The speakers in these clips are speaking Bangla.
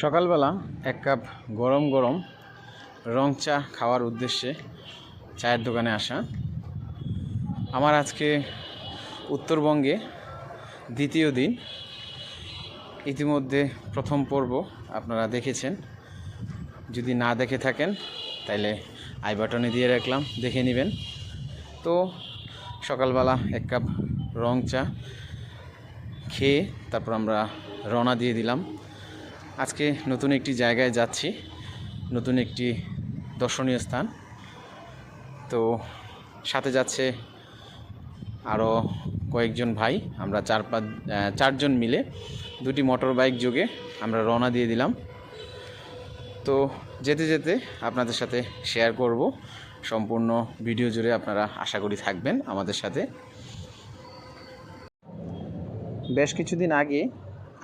সকালবেলা এক কাপ গরম গরম রং চা খাওয়ার উদ্দেশ্যে চায়ের দোকানে আসা। আমার আজকে উত্তরবঙ্গে দ্বিতীয় দিন। ইতিমধ্যে প্রথম পর্ব আপনারা দেখেছেন। যদি না দেখে থাকেন, তাইলে আই বাটনে দিয়ে রাখলাম, দেখে নেবেন। তো সকালবেলা এক কাপ রং চা খেয়ে তারপর আমরা রওনা দিয়ে দিলাম। আজকে নতুন একটি জায়গায় যাচ্ছি, নতুন একটি দর্শনীয় স্থান। তো সাথে যাচ্ছে আরও কয়েকজন ভাই, আমরা চার পাঁচ চারজন মিলে দুটি মোটর বাইক যোগে আমরা রওনা দিয়ে দিলাম। তো যেতে যেতে আপনাদের সাথে শেয়ার করব, সম্পূর্ণ ভিডিও জুড়ে আপনারা আশা করি থাকবেন আমাদের সাথে। বেশ কিছুদিন আগে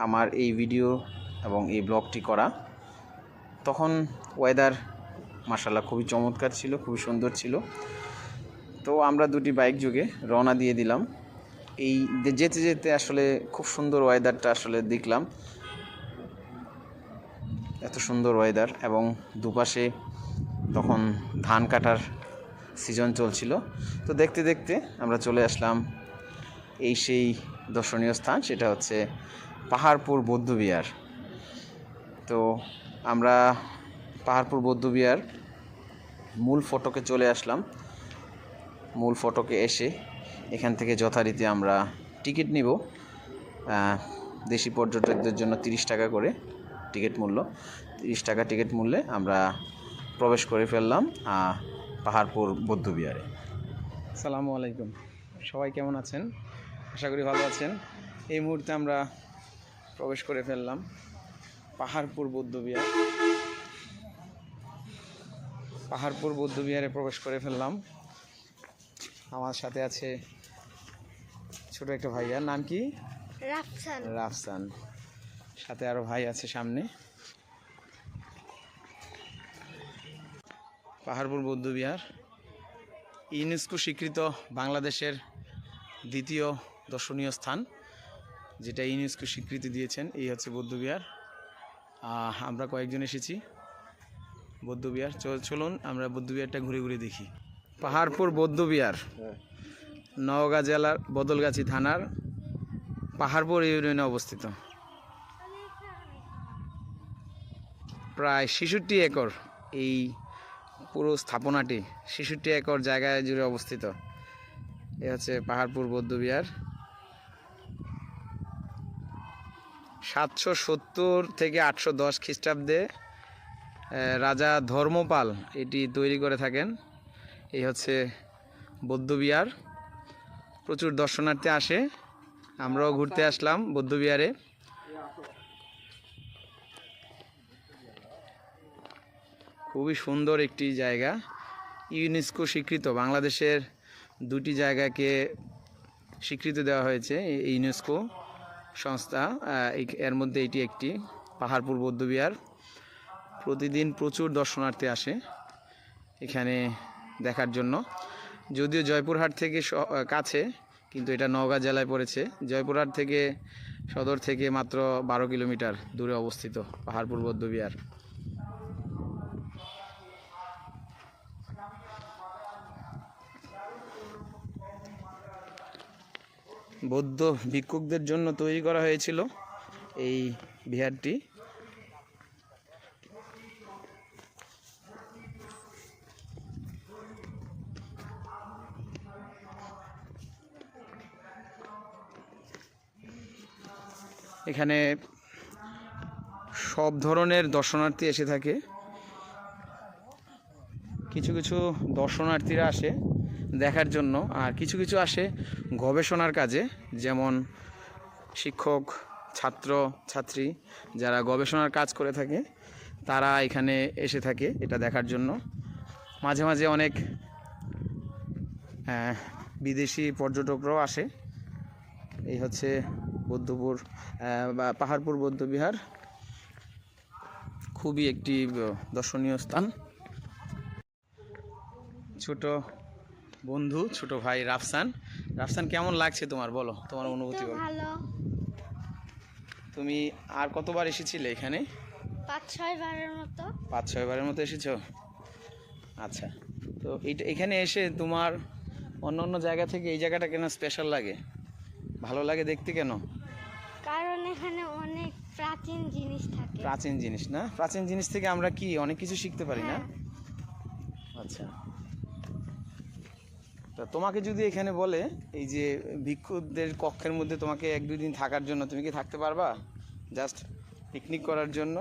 আমার এই ভিডিও এবং এই ব্লগটি করা। তখন ওয়েদার মাসাল্লাহ খুবই চমৎকার ছিল, খুবই সুন্দর ছিল। তো আমরা দুটি বাইক যোগে রওনা দিয়ে দিলাম। এই যেতে যেতে আসলে খুব সুন্দর ওয়েদারটা আসলে দেখলাম। এত সুন্দর ওয়েদার এবং দুপাশে তখন ধান কাটার সিজন চলছিল। তো দেখতে দেখতে আমরা চলে আসলাম এই সেই দর্শনীয় স্থান, সেটা হচ্ছে পাহাড়পুর বৌদ্ধবিহার। তো আমরা পাহাড়পুর বৌদ্ধবিহার মূল ফটকে চলে আসলাম। মূল ফটকে এসে এখান থেকে যথারীতি আমরা টিকিট নিব। দেশি পর্যটকদের জন্য তিরিশ টাকা করে টিকিট মূল্য। তিরিশ টাকা টিকিট মূল্যে আমরা প্রবেশ করে ফেললাম পাহাড়পুর বৌদ্ধবিহারে। সালামু আলাইকুম। সবাই কেমন আছেন? আশা করি ভালো আছেন। এই মুহূর্তে আমরা প্রবেশ করে ফেললাম। পাহাড়পুর বৌদ্ধবিহার। পাহাড়পুর বৌদ্ধবিহারে প্রবেশ করে ফেললাম। আমার সাথে আছে ছোট একটা ভাইয়ার নাম কি? রাফসান। রাফসান। সাথে আরও ভাই আছে সামনে। পাহাড়পুর বৌদ্ধবিহার। ইউনেস্কো স্বীকৃত বাংলাদেশের দ্বিতীয় দর্শনীয় স্থান যেটা ইউনেস্কো স্বীকৃতি দিয়েছেন এই হচ্ছে বৌদ্ধবিহার। আমরা কয়েকজন এসেছি। বৌদ্ধবিহার। চলুন আমরা বৌদ্ধবিহারটা ঘুরে ঘুরে দেখি। পাহাড়পুর বৌদ্ধবিহার। নওগাঁ জেলার বদলগাছি থানার পাহাড়পুর ইউনিয়নে অবস্থিত। প্রায় ছেষট্টি একর এই পুরো স্থাপনাটি ছেষট্টি একর জায়গায় জুড়ে অবস্থিত। এ হচ্ছে পাহাড়পুর বৌদ্ধবিহার। সাতশো সত্তর থেকে আটশো দশ খ্রিস্টাব্দে রাজা ধর্মপাল এটি তৈরি করে থাকেন। এই হচ্ছে বৌদ্ধবিহার প্রচুর দর্শনার্থী আসে। আমরাও ঘুরতে আসলাম বৌদ্ধবিহারে খুবই সুন্দর একটি জায়গা। ইউনেস্কো স্বীকৃত, বাংলাদেশের দুটি জায়গাকে স্বীকৃতি দেওয়া হয়েছে ইউনেস্কো। সংস্থা এর মধ্যে এটি একটি পাহাড়পুর বৌদ্ধবিহার। প্রতিদিন প্রচুর দর্শনার্থী আসে এখানে দেখার জন্য। যদিও জয়পুরহাট থেকে কাছে, কিন্তু এটা নওগাঁ জেলায় পড়েছে। জয়পুরহাট থেকে সদর থেকে মাত্র বারো কিলোমিটার দূরে অবস্থিত পাহাড়পুর বৌদ্ধবিহার। বৌদ্ধ ভিক্ষুকদের জন্য তৈরি করা হয়েছিল এই বিহারটি। এখানে সব ধরনের দর্শনার্থী এসে থাকে। কিছু কিছু দর্শনার্থীরা আসে। দেখার জন্য। আর কিছু কিছু আসে গবেষণার কাজে, যেমন শিক্ষক, ছাত্র, ছাত্রী যারা গবেষণার কাজ করে থাকে, তারা এখানে এসে থাকে এটা দেখার জন্য। মাঝে মাঝে অনেক বিদেশি পর্যটকরাও আসে। এই হচ্ছে বৌদ্ধপুর বা পাহাড়পুর বৌদ্ধবিহার খুবই একটি দর্শনীয় স্থান। ছোট বন্ধু ছোট ভাই রাফসান। রাফসান কেমন লাগছে তোমার? বলো তোমার অনুভূতি বলো। ভালো। তুমি আর কতবার এসেছিলে এখানে? পাঁচ ছয় বারের মতো। পাঁচ ছয় বারের মতো এসেছ? আচ্ছা তো এইটা এখানে এসে তোমার অন্য অন্য জায়গা থেকে এই জায়গাটা কেন স্পেশাল লাগে? ভালো লাগে দেখতে কেন? কারণ এখানে অনেক প্রাচীন জিনিস থাকে। প্রাচীন জিনিস না? প্রাচীন জিনিস থেকে আমরা কি অনেক কিছু শিখতে পারি না? হ্যাঁ। আচ্ছা। তা তোমাকে যদি এখানে বলে এই যে ভিক্ষুদের কক্ষের মধ্যে তোমাকে এক দুই দিন থাকার জন্য তুমি কি থাকতে পারবা? জাস্ট পিকনিক করার জন্য?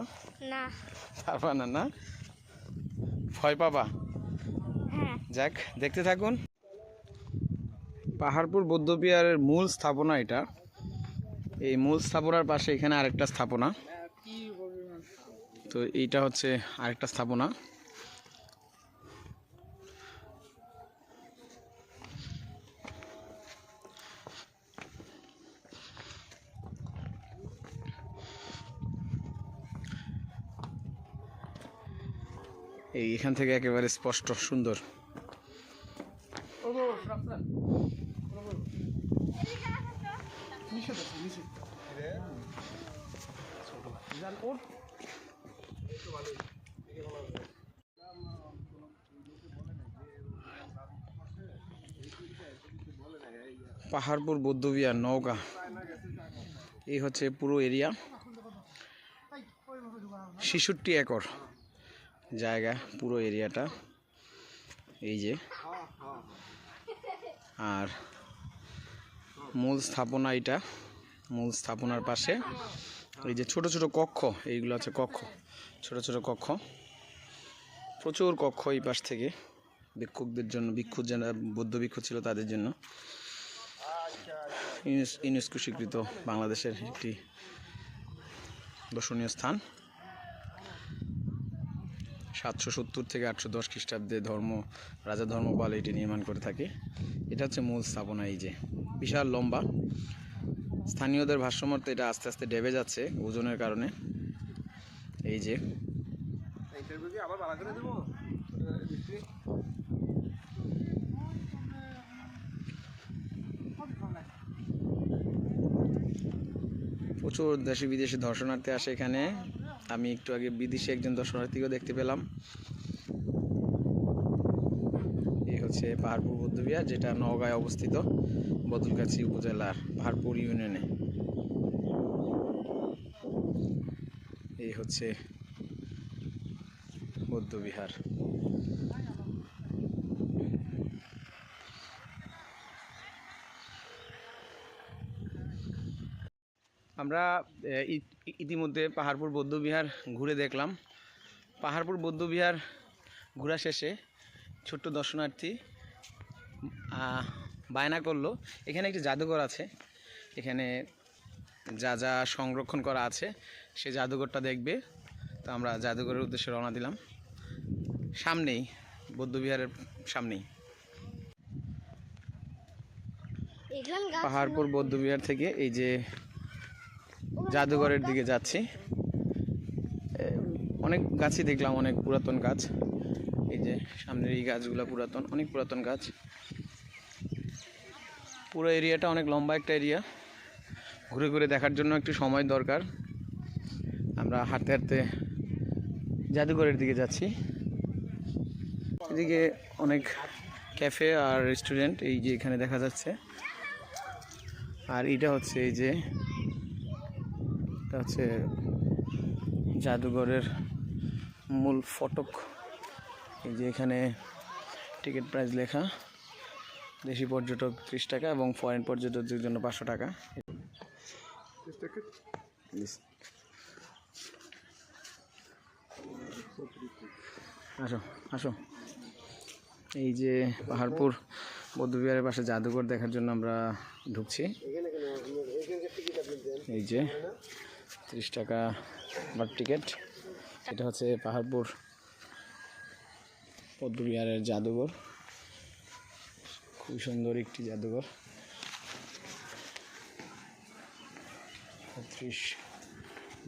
না। পারবা না না? ভয় পাবা? হ্যাঁ। যাক দেখতে থাকুন। পাহাড়পুর বৌদ্ধবিহারের মূল স্থাপনা এটা। এই মূল স্থাপনার পাশে এখানে আরেকটা স্থাপনা। তো এইটা হচ্ছে আরেকটা স্থাপনা। এখান থেকে একেবারে স্পষ্ট সুন্দর। পাহাড়পুর বৌদ্ধবিহার নওগাঁ। এই হচ্ছে পুরো এরিয়া। ছেষট্টি একর। জায়গা, পুরো এরিয়াটা। এই যে। আর মূল স্থাপনা এটা। মূল স্থাপনার পাশে এই যে ছোট ছোট কক্ষ, এইগুলো আছে কক্ষ, ছোট ছোট কক্ষ। প্রচুর কক্ষ এই পাশ থেকে, ভিক্ষুকদের জন্য ভিক্ষু যারা, বৌদ্ধ ভিক্ষু ছিল তাদের জন্য। ইউনেস- ইউনেস্কো স্বীকৃত বাংলাদেশের একটি দর্শনীয় স্থান। সাতশো সত্তর থেকে আটশো দশ খ্রিস্টাব্দে ধর্ম, রাজা ধর্মপাল এটি নির্মাণ করে থাকে। এটা হচ্ছে মূল স্থাপনা এই যে। বিশাল লম্বা। স্থানীয়দের ভাষ্যমতে এটা আস্তে আস্তে ডেবে যাচ্ছে ওজনের কারণে। এই যে। প্রচুর দেশে বিদেশি দর্শনার্থী আসে এখানে। আমি একটু আগে বিদেশে একজন দর্শনার্থীকেও দেখতে পেলাম। এই হচ্ছে পাহাড়পুর বৌদ্ধবিহার, যেটা নওগাঁয় অবস্থিত, বদলগাছি উপজেলার পাহাড়পুর ইউনিয়নে। এই হচ্ছে বৌদ্ধবিহার। আমরা ইতিমধ্যে পাহাড়পুর বৌদ্ধবিহার ঘুরে দেখলাম। পাহাড়পুর বৌদ্ধবিহার ঘোরা শেষে ছোট্ট দর্শনার্থী বায়না করল। এখানে একটি জাদুঘর আছে। এখানে যা যা সংরক্ষণ করা আছে সে জাদুঘরটা দেখবে। তো আমরা জাদুঘরের উদ্দেশ্যে রওনা দিলাম। সামনেই বৌদ্ধবিহারের সামনেই। পাহাড়পুর বৌদ্ধবিহার থেকে এই যে জাদুঘরের দিকে যাচ্ছি। অনেক গাছই দেখলাম, অনেক পুরাতন গাছ। এই যে সামনের এই গাছগুলো পুরাতন, অনেক পুরাতন গাছ। পুরো এরিয়াটা অনেক লম্বা একটা এরিয়া। ঘুরে ঘুরে দেখার জন্য একটু সময় দরকার। আমরা হাঁটতে হাঁটতে জাদুঘরের দিকে যাচ্ছি। এদিকে অনেক ক্যাফে আর রেস্টুরেন্ট, এই যে এখানে দেখা যাচ্ছে। আর এটা হচ্ছে এই যে হচ্ছে জাদুঘরের মূল ফটক। এই যে এখানে টিকিট প্রাইস লেখা, দেশি পর্যটক ত্রিশ টাকা এবং ফরেন পর্যটকদের জন্য পাঁচশো টাকা। আসো আসো। এই যে পাহাড়পুর বৌদ্ধবিহারের পাশে জাদুঘর দেখার জন্য আমরা ঢুকছি। এই যে ত্রিশ টাকা বাট টিকিট। এটা হচ্ছে পাহাড়পুর পদ্মবিহারের জাদুঘর। খুবই সুন্দর একটি জাদুঘর। ত্রিশ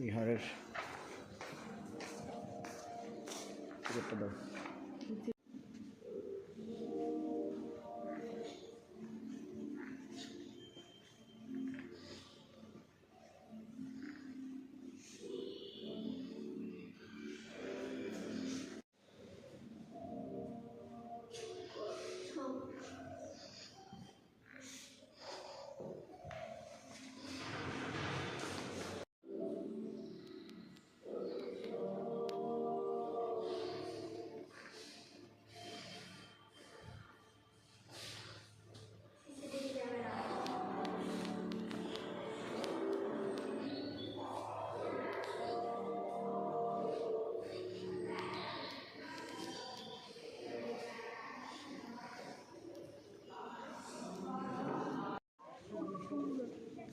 বিহারের টিকিটটা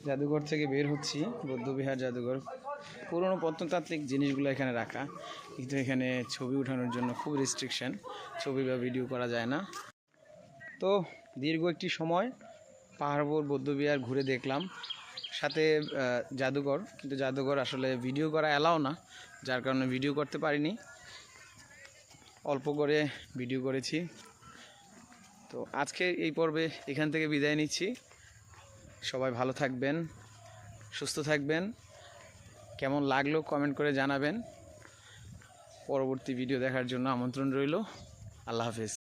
জাদুঘর থেকে বের হচ্ছি বৌদ্ধবিহার জাদুঘর। পুরনো প্রত্নতাত্ত্বিক জিনিসগুলো এখানে রাখা। কিন্তু এখানে ছবি উঠানোর জন্য খুব রেস্ট্রিকশন ছবি বা ভিডিও করা যায় না। তো দীর্ঘ একটি সময় পাহাড়পুর বৌদ্ধবিহার ঘুরে দেখলাম। সাথে জাদুঘর। কিন্তু জাদুঘর আসলে ভিডিও করা অ্যালাও না। যার কারণে ভিডিও করতে পারিনি। অল্প করে ভিডিও করেছি। তো আজকে এই পর্বে এখান থেকে বিদায় নিচ্ছি। সবাই ভালো থাকবেন, সুস্থ থাকবেন। কেমন লাগল কমেন্ট করে জানাবেন। পরবর্তী ভিডিও দেখার জন্য আমন্ত্রণ রইল। আল্লাহ হাফেজ।